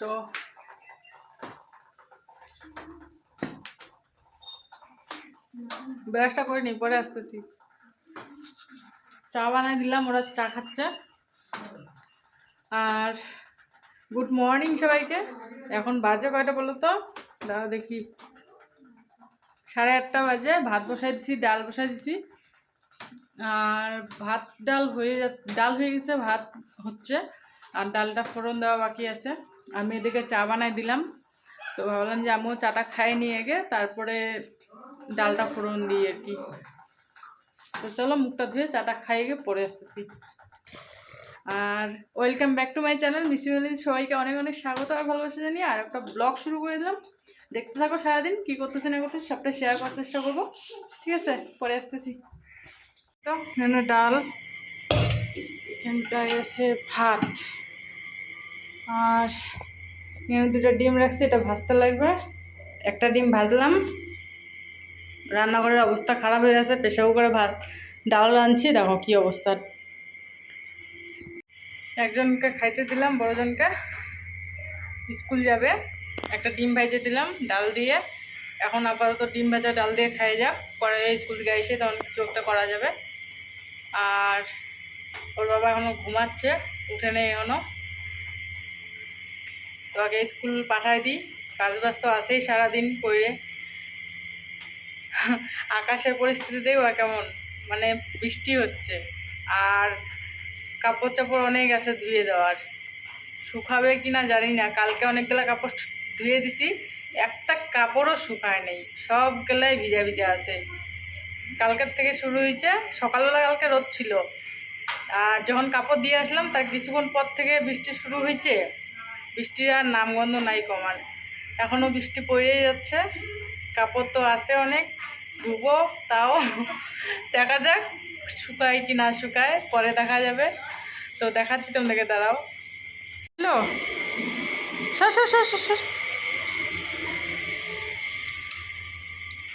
তো ব্রাশটা করে নি পরে আসতেছি। চা বানাই দিলাম ওরা চা খাচ্ছে। আর গুড মর্নিং সবাইকে। এখন বাজে কয়টা বলো তো? দাঁড়া দেখি। সাড়ে আটটা বাজে, ভাত বসাই দিছি, ডাল বসাই দিছি। আর ভাত ডাল হয়ে ডাল হয়ে গেছে, ভাত হচ্ছে। আর ডালটা ফোড়ন দেওয়া বাকি আছে। আমি এদিকে চা বানাই দিলাম। তো ভাবলাম যে আমিও চাটা খাই নিয়ে গে তারপরে ডালটা ফোড়ন দিই আর কি। তো চলো মুখটা ধুয়ে চাটা খাইয়ে গিয়ে পরে আসতেছি। আর welcome back to my channel Missy Valley সবাইকে অনেক অনেক স্বাগত আর ভালোবাসা জানিয়ে আর একটা ব্লগ শুরু করে দিলাম। দেখতে থাকো সারাদিন, কী করতেছি, না করতেছি, সবটা শেয়ার করার চেষ্টা করব। ঠিক আছে? পরে আসতেছি। তো, এখানে ডাল, এখানটায় আছে ভাত, আর এখানে দুটো ডিম রাখছি, এটা ভাজতে লাগবে। একটা ডিম ভাজলাম। রান্নাঘরের অবস্থা খারাপ হয়ে গেছে প্রেশার কুকারে ভাত, ডাল রাঁধছি দেখো কী অবস্থা। একজনকে খাইতে দিলাম, বড়জনকে। স্কুল যাবে, একটা ডিম ভাজে দিলাম, ডাল দিয়ে। এখন আপাতত ডিম ভাজা, ডাল দিয়ে খাই যাক, পরে স্কুল থেকে এসে তখন কিছু একটা করা যাবে। আর ওর বাবা এখনও ঘুমাচ্ছে, উঠে নেই এখনও তো আগে স্কুল পাঠাই দিই কাজ বাজ তো আছেই সারাদিন করে আকাশের পরিস্থিতি দেখবা কেমন মানে বৃষ্টি হচ্ছে। আর কাপড় চাপড় অনেক আছে ধুয়ে দেওয়ার। শুকাবে কি না জানি না। কালকে অনেকগুলা কাপড় ধুয়ে দিছি, একটা কাপড়ও শুকায় নেই। সবগুলাই ভিজা ভিজা আছে। কালকের থেকে শুরু হয়েছে। সকালবেলা কালকে রোদ ছিল। আর যখন কাপড় দিয়ে আসলাম, তার কিছুক্ষণ পর থেকে বৃষ্টি শুরু হয়েছে। বৃষ্টির আর নামগন্ধ নাই কমার। এখনও বৃষ্টি পড়েই যাচ্ছে। কাপড় তো আছে অনেক। ধুবো, তাও। দেখা যাক, শুকায় কি না শুকায়, পরে দেখা যাবে। তো দেখাচ্ছি তোমাদেরকে, দাঁড়াও। হ্যালো।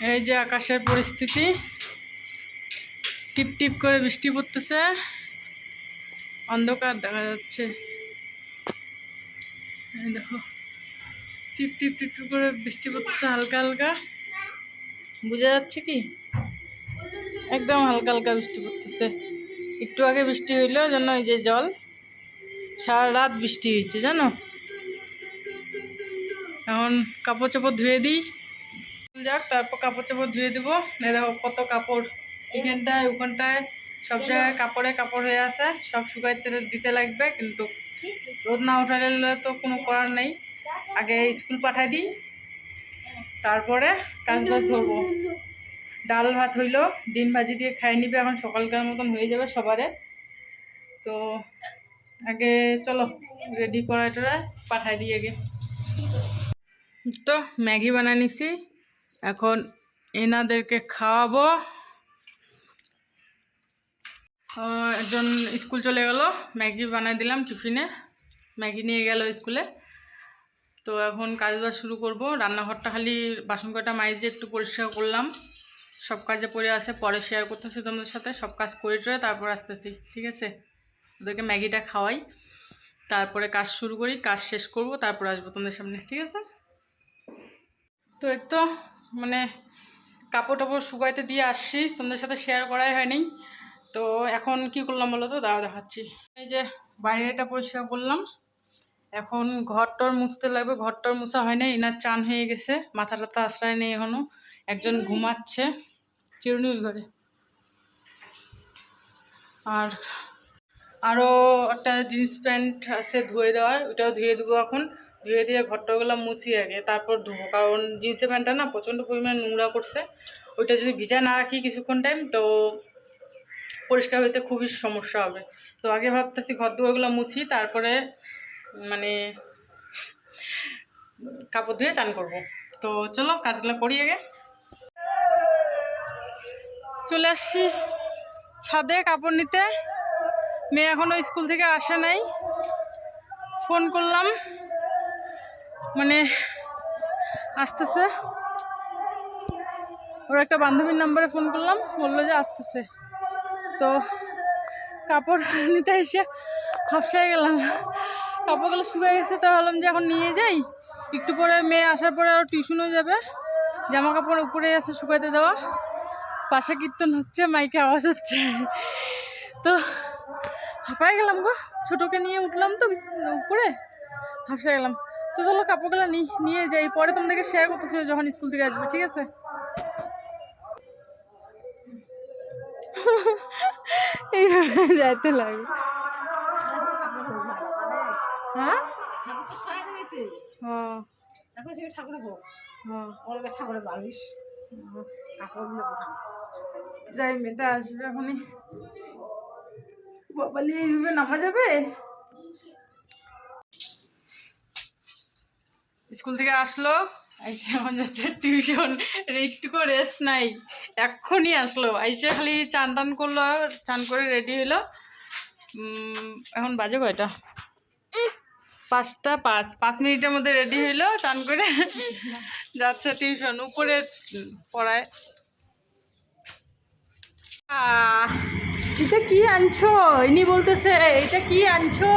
এই যে আকাশের পরিস্থিতি। টিপ টিপ করে বৃষ্টি পড়তেছে। অন্ধকার দেখা যাচ্ছে। দেখো। টিপ টিপ টিপ টিপ করে বৃষ্টি পড়তেছে, হালকা হালকা। বোঝা যাচ্ছে কি? একদম হালকা হালকা বৃষ্টি পড়তেছে। একটু আগে বৃষ্টি হইল জন্য এই যে জল। সারা রাত বৃষ্টি হয়েছে জানো? এখন কাপড় চাপড় ধুয়ে দিই। যাক, তারপর কাপড় চাপড় ধুয়ে দেবো। দেখো কত কাপড়। এখানটায়, ওখানটায়, সব জায়গায় কাপড়ে কাপড় হয়ে আছে। সব শুকাইতে দিতে লাগবে, কিন্তু রোদ না উঠালে তো কোনো করার নেই। আগে স্কুল পাঠাই দিই, তারপরে কাজ বাজ ধরবো। ডাল ভাত হইল, ডিম ভাজি দিয়ে খাই নিবে, এখন সকালকার মতন হয়ে যাবে সবারে। তো আগে চলো রেডি করাই টরাই পাঠাই দিই আগে। তো ম্যাগি বানাই নিছি, এখন এনাদেরকে খাওয়াবো। একজন স্কুল চলে গেল, ম্যাগি বানাই দিলাম টিফিনে। ম্যাগি নিয়ে গেল স্কুলে। তো এখন কাজ বাজ শুরু করব, রান্নাঘরটা খালি বাসন কটা মাইজে একটু পরিষ্কার করলাম। সব কাজে পড়ে আছে পরে শেয়ার করতেছি তোমাদের সাথে, সব কাজ করে টরে তারপর আসতেছি, ঠিক আছে? ওদেরকে ম্যাগিটা খাওয়াই, তারপরে কাজ শুরু করি, কাজ শেষ করব, তারপর আসব তোমাদের সামনে, ঠিক আছে? তো একটু মানে কাপড় টাপড় শুকাইতে দিয়ে আসছি, তোমাদের সাথে শেয়ার করাই হয়নি। তো এখন কি করলাম বলো তো? দাঁড়া দেখাচ্ছি। এই যে বাইরেটা পরিষ্কার করলাম। এখন ঘরটর মুছতে লাগবে, ঘরটর মুছা হয় না এনার চান হয়ে গেছে মাথা টাথা আশ্রয় নেই এখনও একজন ঘুমাচ্ছে। চিরুনি ওই ঘরে আর আরও একটা জিন্স প্যান্ট আছে ধুয়ে দেওয়ার ওটাও ধুয়ে দেবো এখন। ধুয়ে দিয়ে ঘরটাগুলো মুছি আগে, তারপর ধুবো। কারণ জিন্সের প্যান্টটা না প্রচণ্ড পরিমাণে নোংরা করছে। ওইটা যদি ভিজা না রাখি কিছুক্ষণ টাইম তো পরিষ্কার হইতে খুবই সমস্যা হবে। তো আগে ভাবতেছি ঘর দুয়ারগুলো মুছি, তারপরে মানে কাপড় ধুয়ে চান করব। তো চলো কাজগুলো করি আগে। চলে আসছি ছাদে কাপড় নিতে। মেয়ে এখনও স্কুল থেকে আসে নাই। ফোন করলাম। মানে আসতেছে। ওর একটা বান্ধবীর নাম্বারে ফোন করলাম। বলল যে আসতেছে। তো কাপড় নিতে এসে হাফসায় গেলাম। কাপড়গুলো শুকিয়ে গেছে, তো ভাবলাম যে এখন নিয়ে যাই। একটু পরে মেয়ে আসার পরে আরও টিউশনও যাবে। জামা কাপড় উপরে আছে শুকাইতে দেওয়া। পাশে কীর্তন হচ্ছে মাইকে আওয়াজ হচ্ছে। তো হাঁপায় গেলাম গো ছোটোকে নিয়ে উঠলাম তো উপরে হাফসা গেলাম। তো চলো কাপড়গুলো নিয়ে যাই পরে তোমাদেরকে শেয়ার করতেছি যখন স্কুল থেকে আসবে ঠিক আছে? এইভাবে যাইতে লাগে। হ্যাঁ? হ্যাঁ। এখন ঠাকুরের হ্যাঁ। ঠাকুরের বালিশ। কাপড়। যাই মেয়েটা আসবে এখনই। বাবালি এইভাবে নামা যাবে? স্কুল থেকে আসলো আইসা এখন যাচ্ছে টিউশন। একটুকু রেস্ট নাই এক্ষুনি আসলো। আইসা খালি চান টান করল চান করে রেডি উম, এখন বাজে কয়টা? পাঁচটা পাঁচ পাঁচ মিনিটের মধ্যে রেডি হইল চান করে যাচ্ছে টিউশন উপরে পড়ায়। এটা কি আনছো? ইনি বলতেছে, এটা কি আনছো?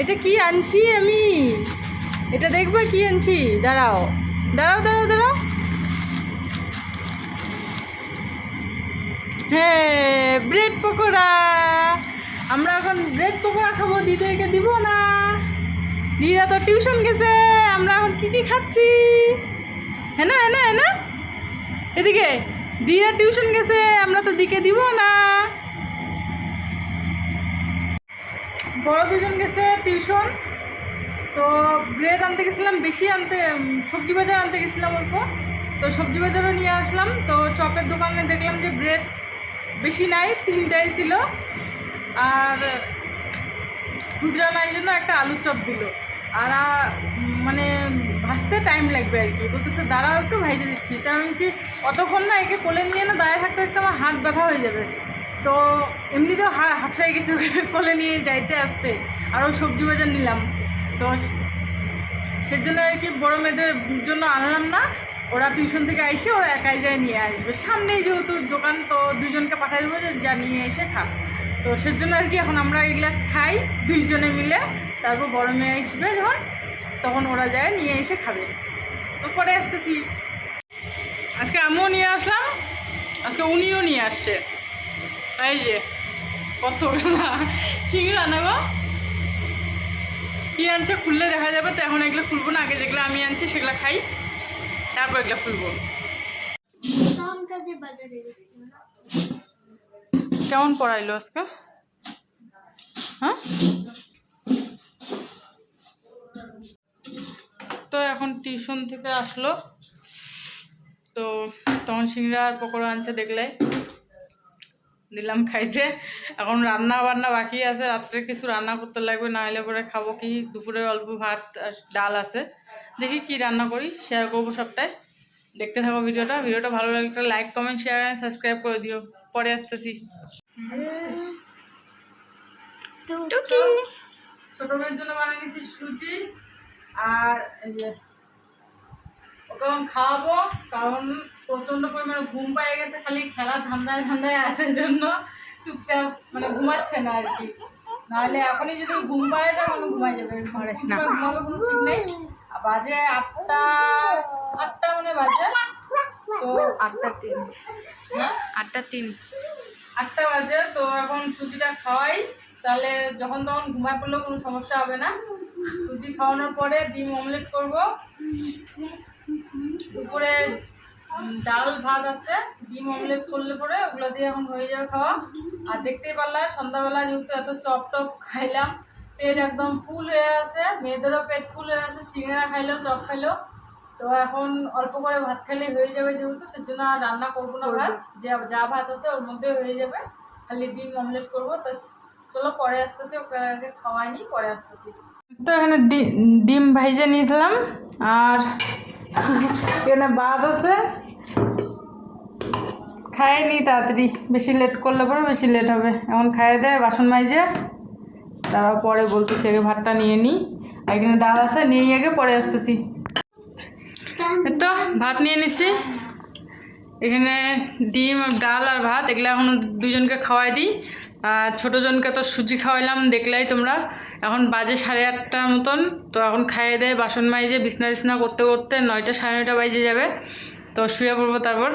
এটা কি আনছি আমি? এটা দেখব কি আনছি? দাঁড়াও দাঁড়াও দাঁড়াও দাঁড়াও। হ্যাঁ ব্রেড পকোড়া। আমরা এখন ব্রেড পকোড়া খাব, দিদিকে দিব না। দিদা তো টিউশন গেছে, আমরা এখন কি কি খাচ্ছি? হ্যাঁ না হ্যাঁ না হ্যাঁ না এদিকে। দিদা টিউশন গেছে, আমরা তো দিকে দিব না। বড় দুজন গেছে টিউশন, তো ব্রেড আনতে গেছিলাম, বেশি আনতে সবজি বাজার আনতে গেছিলাম অল্প। তো সবজি বাজারও নিয়ে আসলাম, তো চপের দোকানে দেখলাম যে ব্রেড বেশি নাই, তিনটাই ছিল। আর খুচরা নাই জন্য একটা আলুর চপ দিল। আর মানে ভাজতে টাইম লাগবে আর কি। বলতেছে, দাঁড়াও একটু ভাইজে দিচ্ছি। তা আমি বলছি, অতক্ষণ না, একে কোলে নিয়ে না, দাঁড়িয়ে থাকতে থাকতে আমার হাত ব্যথা হয়ে যাবে। তো এমনিতেও হা হাফসাই গেছে কোলে নিয়ে যাইতে, আসতে। আরও সবজি বাজার নিলাম। তো সেজন্য আর কি বড়ো মেয়েদের জন্য আনলাম না। ওরা টিউশন থেকে আইসে ওরা একাই যায় নিয়ে আসবে। সামনেই যেহেতু দোকান, তো দুজনকে পাঠিয়ে দেবো যে যা নিয়ে এসে খা তো সেজন্য আর কি এখন আমরা এগুলা খাই, দুইজনে মিলে। তারপর বড় মেয়ে আসবে যখন। তখন ওরা যায় নিয়ে এসে খাবে। তো পরে আসতেছি। আজকে আমিও নিয়ে আসলাম আজকে উনিও নিয়ে আসছে। এই যে কত সিংড়া না গো। কি আনছে খুললে দেখা যাবে তো এখন এগুলো খুলবো না। আগে যেগুলো আমি আনছি সেগুলো খাই। তারপর এগুলো খুলবো। কেমন পড়াইলো আজকে? হ্যাঁ? টিউশন থেকে আসলো। তো তখন সিংড়া আর পকোড়া আনছে দেখলে। দিলাম খাইতে। এখন রান্না বান্না বাকি আছে। রাত্রে কিছু রান্না করতে লাগবে না হলে পরে খাব কি? দুপুরে অল্প ভাত আর ডাল আছে। দেখি কি রান্না করি শেয়ার করব সবটাই। দেখতে থাকো ভিডিওটা। ভিডিওটা ভালো লাগলে একটা like comment share and subscribe করে দিও। পরে আসতেছি। টুকি। ছোট মেয়ের জন্য বানিয়ে নিয়েছি সুজি আর যে খাওয়াবো কারণ প্রচণ্ড পরিমাণে ঘুম পেয়ে গেছে খালি খেলা ধান্দায় ধান্দায় আসার জন্য চুপচাপ মানে ঘুমাচ্ছে না আর কি। নাহলে এখনই যদি ঘুম পায় যায় তখন ঘুমাই যাবে। ঘুমাবে কোনো ঠিক নেই। আর বাজে আটটা আটটা মানে বাজে। তো আটটা তিন। হ্যাঁ? আটটা তিন। আটটা বাজে তো এখন সুজিটা খাওয়াই। তাহলে যখন তখন ঘুমায় পড়লেও কোনো সমস্যা হবে না। সুজি খাওয়ানোর পরে ডিম অমলেট করব। দুপুরে ডাল ভাত আছে, ডিম অমলেট করলে পরে ওগুলো দিয়ে এখন হয়ে যাবে খাওয়া। আর দেখতেই পারলাম সন্ধ্যাবেলা যেহেতু এত চপ টপ খাইলাম, পেট একদম ফুল হয়ে আছে, মেয়েদেরও পেট ফুল হয়ে আছে, সিঙ্গারা খাইলো, চপ খাইলো। তো এখন অল্প করে ভাত খেলে হয়ে যাবে যেহেতু, সেজন্য আর রান্না করব না ভাত। যা যা ভাত আছে ওর মধ্যে হয়ে যাবে। খালি ডিম অমলেট করব। তো চলো পরে আসতেছি, ওকে আগে খাওয়াইনি পরে আসতেছি। তো এখানে ডিম ভাইজে নিয়েছিলাম, আর এখানে ভাত আছে। খাইনি তাড়াতাড়ি। বেশি লেট করলে পরে বেশি লেট হবে। এখন খাইয়ে দেয় বাসন মাইজে। তারা পরে বলতেছে আগে ভাতটা নিয়ে নিই আর এখানে ডাল আছে, নিয়ে আগে, পরে আসতেছি। তো, ভাত নিয়ে নিছি। এখানে ডিম, ডাল আর ভাত, এগুলো এখন দুজনকে খাওয়াই দিই। ছোটোজনকে তো সুজি খাওয়াইলাম, দেখলাই তোমরা। এখন বাজে সাড়ে আটটার মতন, তো এখন খাইয়ে দেয় বাসন মাইজে বিছনা বিছনা করতে করতে নয়টা সাড়ে নয়টা বাজে যাবে। তো শুয়ে পড়ব তারপর।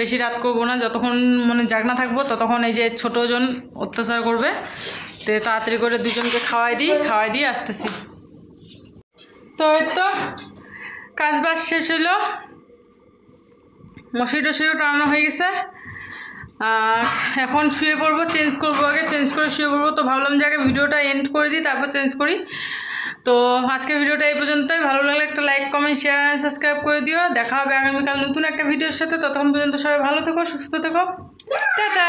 বেশি রাত করব না, যতক্ষণ মানে জাগনা থাকব, ততক্ষণ এই যে ছোটোজন অত্যাচার করবে। তো তাড়াতাড়ি করে দুজনকে খাওয়াই দিই, খাওয়াই দিয়ে আসতেছি। তো এই তো, কাজ বাজ শেষ হলো মশারি টশারিও টানানো হয়ে গেছে। এখন শুয়ে পড়ব চেঞ্জ করব আগে চেঞ্জ করে শুয়ে পড়ব। তো ভাবলাম যে আগে ভিডিওটা এন্ড করে দিই, তারপর চেঞ্জ করি। তো আজকে ভিডিওটা এই পর্যন্তই। ভালো লাগলে একটা like comment share and subscribe করে দিও। দেখা হবে আগামীকাল নতুন একটা ভিডিওর সাথে। ততক্ষণ পর্যন্ত সবাই ভালো থেকো, সুস্থ থেকো। টাটা!